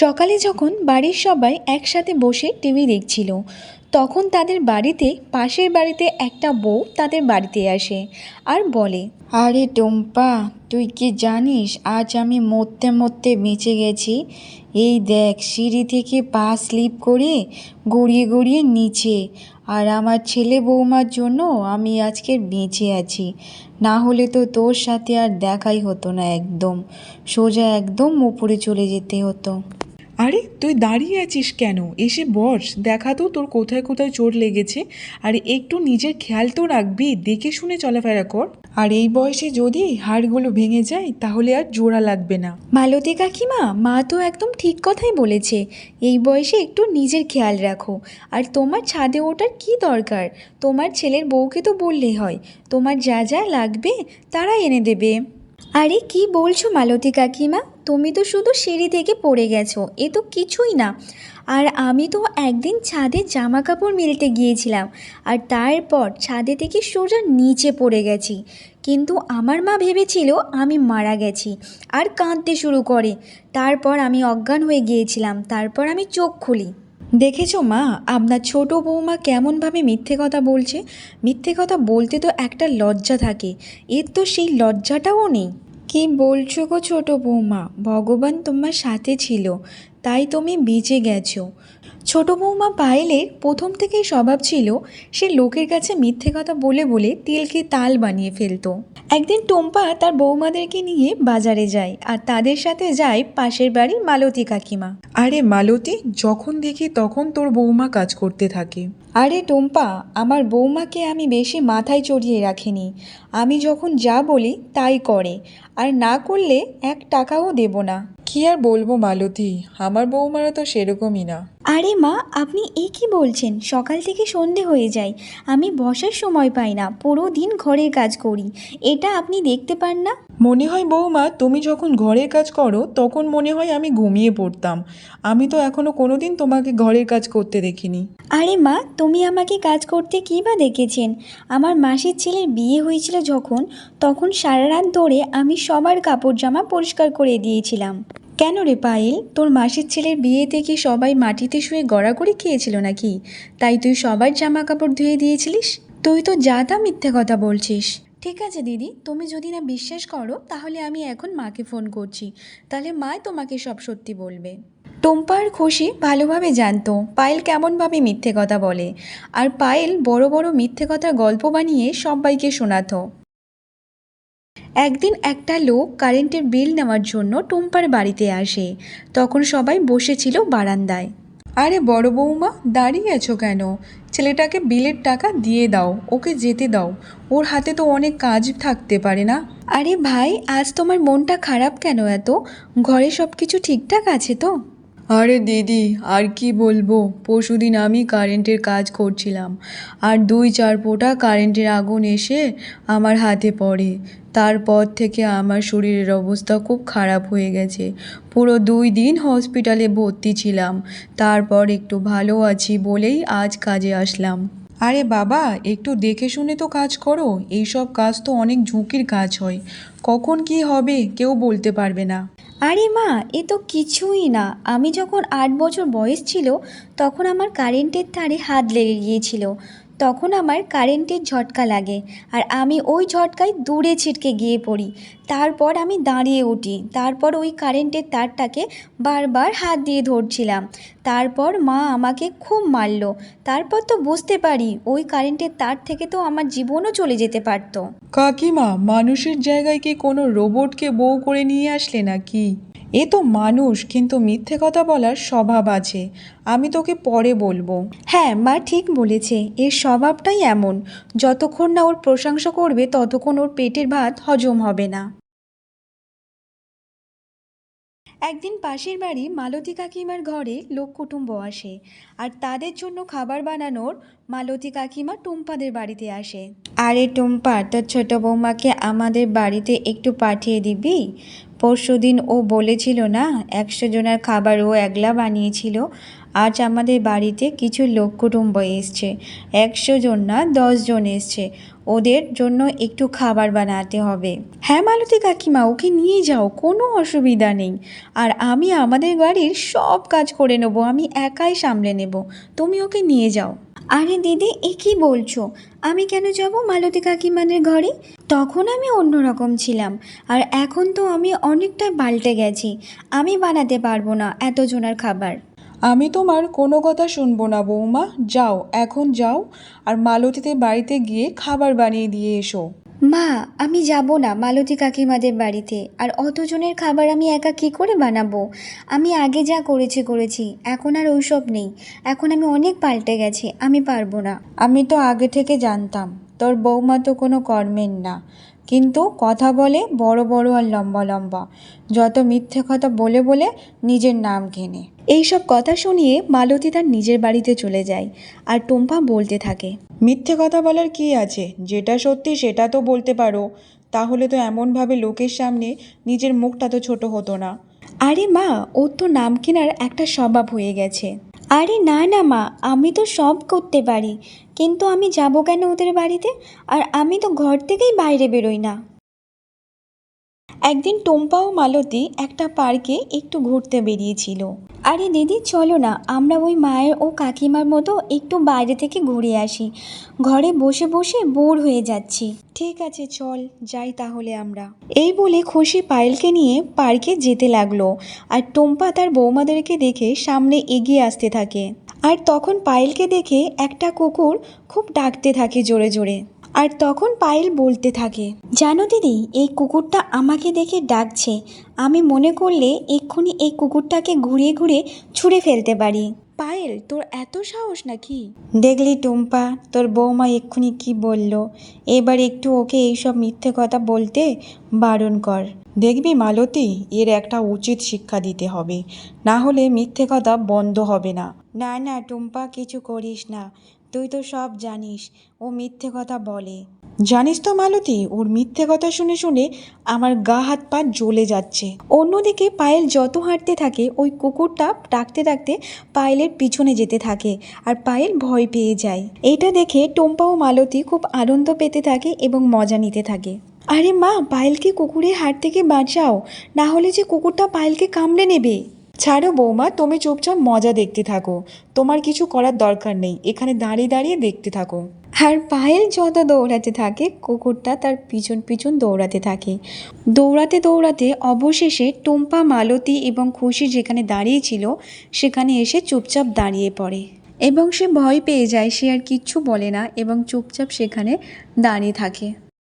সকালে যখন বাড়ির সবাই একসাথে বসে টিভি দেখছিল, তখন তাদের বাড়িতে পাশের বাড়িতে একটা বউ তাদের বাড়িতে আসে আর বলে, আরে টুম্পা, তুই কি জানিস, আজ আমি মরতে মরতে বেঁচে গেছি। এই দেখ, সিঁড়ি থেকে পা স্লিপ করে গড়িয়ে গড়িয়ে নিচে। আর আমার ছেলে বৌমার জন্য আমি আজকে বেঁচে আছি। না হলে তো তোর সাথে আর দেখাই হতো না একদম। সোজা একদম উপরে চলে যেতে হতো। আরে, তুই দাঁড়িয়ে আছিস কেন? এসে বস, দেখা তো তোর কোথায় কোথায় চোট লেগেছে। আর, একটু নিজের খেয়াল তো রাখবি, দেখে শুনে চলাফেরা কর। আর এই বয়সে যদি হাড়গুলো ভেঙে যায়, তাহলে আর জোড়া লাগবে না। মালতী কাকিমা, মা তো একদম ঠিক কথাই বলেছে। এই বয়সে একটু নিজের খেয়াল রাখো। আর তোমার ছাদে ওঠার কি দরকার? তোমার ছেলের বউকে তো বললেই হয়। তোমার যা যা লাগবে, তারা এনে দেবে। আরে, কি বলছো মালতী কাকিমা? তুমি তো শুধু সিঁড়ি থেকে পড়ে গেছো, এ তো কিছুই না। আর আমি তো একদিন ছাদে জামা কাপড় মেলতে গিয়েছিলাম, আর তারপর ছাদে থেকে সোজা নিচে পড়ে গেছি। কিন্তু আমার মা ভেবেছিল আমি মারা গেছি আর কাঁদতে শুরু করে। তারপর আমি অজ্ঞান হয়ে গিয়েছিলাম, তারপর আমি চোখ খুলি। দেখেছ মা, আপনার ছোট বৌমা কেমনভাবে মিথ্যে কথা বলছে? মিথ্যে কথা বলতে তো একটা লজ্জা থাকে, এর তো সেই লজ্জাটাও নেই। কি বলছো গো ছোট বৌমা? ভগবান তোমার সাথে ছিল, তাই তুমি বেঁচে গেছো। ছোট বৌমা পায়েলের প্রথম থেকেই স্বভাব ছিল, সে লোকের কাছে মিথ্যে কথা বলে বলে তিলকে তাল বানিয়ে ফেলতো। একদিন টম্পা তার বৌমাদেরকে নিয়ে বাজারে যায়, আর তাদের সাথে যায় পাশের বাড়ির মালতী কাকিমা। আরে মালতী, যখন দেখি তখন তোর বৌমা কাজ করতে থাকে। আরে টম্পা আমার বৌমাকে আমি বেশি মাথায় চড়িয়ে রাখিনি। আমি যখন যা বলি তাই করে আর না করলে এক টাকাও দেব না। কি আর বলব মালতী আমার বৌমারা তো সেরকমই না। আরে মা আপনি এ কি বলছেন? সকাল থেকে সন্ধে হয়ে যায় আমি বসার সময় পাই না পুরো দিন ঘরের কাজ করি। এটা আপনি দেখতে পান না? মনে হয় বৌমা তুমি যখন ঘরের কাজ করো তখন মনে হয় আমি ঘুমিয়ে পড়তাম। আমি তো এখনও কোনোদিন তোমাকে ঘরের কাজ করতে দেখিনি। আরে মা তুমি আমাকে কাজ করতে কী বা দেখেছেন? আমার মাসির ছেলের বিয়ে হয়েছিল যখন তখন সারা রাত ধরে আমি সবার কাপড় জামা পরিষ্কার করে দিয়েছিলাম। কেন রে পায়েল? তোর মাসির ছেলের বিয়েতে কি সবাই মাটিতে শুয়ে গড়াগড়ি খেয়েছিল নাকি? তাই তুই সবার জামা কাপড় ধুয়ে দিয়েছিলিস? তুই তো যা তা মিথ্যে কথা বলছিস। ঠিক আছে, দিদি। তুমি যদি না বিশ্বাস করো, তাহলে আমি এখন মাকে ফোন করছি। তাহলে মাই তোমাকে সব সত্যি বলবে। টম্পা আর খুশি ভালোভাবে জানতো পায়েল কেমনভাবে মিথ্যে কথা বলে। আর পায়েল বড় বড় মিথ্যে কথার গল্প বানিয়ে সবাইকে শোনাতো। একদিন একটা লোক কারেন্টের বিল নেওয়ার জন্য টুম্পার বাড়িতে আসে। তখন সবাই বসেছিল বারান্দায়। আরে বড় বৌমা, দাঁড়িয়ে আছো কেন? ছেলেটাকে বিলের টাকা দিয়ে দাও, ওকে যেতে দাও। ওর হাতে তো অনেক কাজ থাকতে পারে না। আরে ভাই, আজ তোমার মনটা খারাপ কেন এত? ঘরে সব কিছু ঠিকঠাক আছে তো? আরে দিদি, আর কি বলব? পরশুদিন আমি কারেন্টের কাজ করছিলাম। আর দুই চার ফোঁটা কারেন্টের আগুন এসে আমার হাতে পড়ে। তারপর থেকে আমার শরীরের অবস্থা খুব খারাপ হয়ে গেছে। পুরো দুই দিন হসপিটালে ভর্তি ছিলাম। তারপর একটু ভালো আছি বলেই আজ কাজে আসলাম। আরে বাবা, একটু দেখে শুনে তো কাজ করো। এইসব কাজ তো অনেক ঝুঁকির কাজ হয়। কখন কি হবে কেউ বলতে পারবে না। আরে মা, এ তো কিছুই না। আমি যখন আট বছর বয়স ছিল, তখন আমার কারেন্টের তারে হাত লেগে গিয়েছিল। তখন আমার কারেন্টের ঝটকা লাগে আর আমি ওই ঝটকায় দূরে ছিটকে গিয়ে পড়ি। তারপর আমি দাঁড়িয়ে উঠি। তারপর ওই কারেন্টের তারটাকে বারবার হাত দিয়ে ধরছিলাম। তারপর মা আমাকে খুব মারলো। তারপর তো বুঝতে পারি ওই কারেন্টের তার থেকে তো আমার জীবনও চলে যেতে পারতো। কাকিমা, মানুষের জায়গায় কি কোনো রোবটকে বউ করে নিয়ে আসলে নাকি? এ তো মানুষ কিন্তু মিথ্যে কথা বলার স্বভাব আছে। আমি তোকে পরে বলব। হ্যাঁ মা ঠিক বলেছে এর স্বভাবটাই এমন। যতক্ষণ না ওর প্রশংসা করবে ততক্ষণ ওর পেটের ভাত হজম হবে না। একদিন পাশের বাড়ি মালতী কাকিমার ঘরে লোক কুটুম্ব আসে আর তাদের জন্য খাবার বানানোর মালতী কাকিমা টুম্পাদের বাড়িতে আসে। আরে টুম্পা তোর ছোট বৌমাকে আমাদের বাড়িতে একটু পাঠিয়ে দিবি? পরশুদিন ও বলেছিল না, একশো জনের খাবার ও একলা বানিয়েছিল। আজ আমাদের বাড়িতে কিছু লোক কুটুম্ব এসছে। একশো জন না, দশ জন এসছে। ওদের জন্য একটু খাবার বানাতে হবে। হ্যাঁ মালতী কাকিমা, ওকে নিয়ে যাও, কোনো অসুবিধা নেই। আর আমি আমাদের বাড়ির সব কাজ করে নেব, আমি একাই সামলে নেব। তুমি ওকে নিয়ে যাও। আরে দিদি, এ কী বলছো? আমি কেন যাব মালতী কাকিমানের ঘরে? তখন আমি অন্যরকম ছিলাম, আর এখন তো আমি অনেকটা পাল্টে গেছি। আমি বানাতে পারব না এতজনের খাবার। আমি তোমার কোনো কথা শুনব না বৌমা। যাও, এখন যাও, আর মালতীদের বাড়িতে গিয়ে খাবার বানিয়ে দিয়ে এসো। মা, আমি যাব না মালতী কাকিমাদের বাড়িতে। আর অতজনের খাবার আমি একা কি করে বানাবো? আমি আগে যা করেছি করেছি। এখন আর ওইসব নেই। এখন আমি অনেক পাল্টে গেছি, আমি পারব না। আমি তো আগে থেকে জানতাম। তোর বৌমা তো কোনো কর্মের না। কিন্তু কথা বলে বড় বড় আর লম্বা লম্বা। যত মিথ্যে কথা বলে বলে নিজের নাম ঘেনে। এইসব কথা শুনিয়ে মালতী তার নিজের বাড়িতে চলে যায় আর টুম্পা বলতে থাকে, মিথ্যে কথা বলার কি আছে? যেটা সত্যি সেটা তো বলতে পারো। তাহলে তো এমনভাবে লোকের সামনে নিজের মুখটা তো ছোট হতো না। আরে মা, ওর তো নাম কেনার একটা স্বভাব হয়ে গেছে। আরে না না মা, আমি তো সব করতে পারি। কিন্তু আমি যাব কেন ওদের বাড়িতে? আর আমি তো ঘর থেকেই বাইরে বেরোই না। একদিন টম্পা ও মালতী একটা পার্কে একটু ঘুরতে বেরিয়েছিল। আরে দিদি, চলো না, আমরা ওই মায়ের ও কাকিমার মতো একটু বাইরে থেকে ঘুরে আসি। ঘরে বসে বসে বোর হয়ে যাচ্ছি। ঠিক আছে, চল, যাই তাহলে আমরা। এই বলে খুশি পায়েলকে নিয়ে পার্কে যেতে লাগল। আর টম্পা তার বৌমাদেরকে দেখে সামনে এগিয়ে আসতে থাকে। আর তখন পায়েলকে দেখে একটা কুকুর খুব ডাকতে থাকে জোরে জোরে। আর তখন পায়েল বলতে থাকে জানো দিদি এই কুকুরটা আমাকে দেখে ডাকছে। আমি মনে করলে এক্ষুনি এই কুকুরটাকে ঘুরিয়ে ঘুরিয়ে ছুঁড়ে ফেলতে পারি। পায়েল তোর এত সাহস নাকি? দেখলি টুম্পা তোর বৌমা এক্ষুনি কি বলল? এবার একটু ওকে এইসব মিথ্যে কথা বলতে বারণ কর। দেখবি মালতী এর একটা উচিত শিক্ষা দিতে হবে। না হলে মিথ্যে কথা বন্ধ হবে না। না না টুম্পা কিছু করিস না। তুই তো সব জানিস, ও মিথ্যে কথা বলে। জানিস তো মালতী, ওর মিথ্যে কথা শুনে শুনে আমার গা হাত পা জ্বলে যাচ্ছে। অন্যদিকে পায়েল যত হাঁটতে থাকে, ওই কুকুরটা ডাকতে ডাকতে পায়েলের পিছনে যেতে থাকে আর পায়েল ভয় পেয়ে যায়। এটা দেখে টম্পা ও মালতী খুব আনন্দ পেতে থাকে এবং মজা নিতে থাকে। আরে মা, পায়েলকে কুকুরের হাত থেকে বাঁচাও, না হলে যে কুকুরটা পায়েলকে কামড়ে নেবে। ছাড়ো বৌমা, তুমি চুপচাপ মজা দেখতে থাকো। তোমার কিছু করার দরকার নেই, এখানে দাঁড়িয়ে দাঁড়িয়ে দেখতে থাকো। আর পায়েল যত দৌড়াতে থাকে, কুকুরটা তার পিছন পিছন দৌড়াতে থাকে। দৌড়াতে দৌড়াতে অবশেষে টুম্পা, মালতী এবং খুশি যেখানে দাঁড়িয়েছিল, সেখানে এসে চুপচাপ দাঁড়িয়ে পড়ে। এবং সে ভয় পেয়ে যায়, সে আর কিচ্ছু বলে না এবং চুপচাপ সেখানে দাঁড়িয়ে থাকে।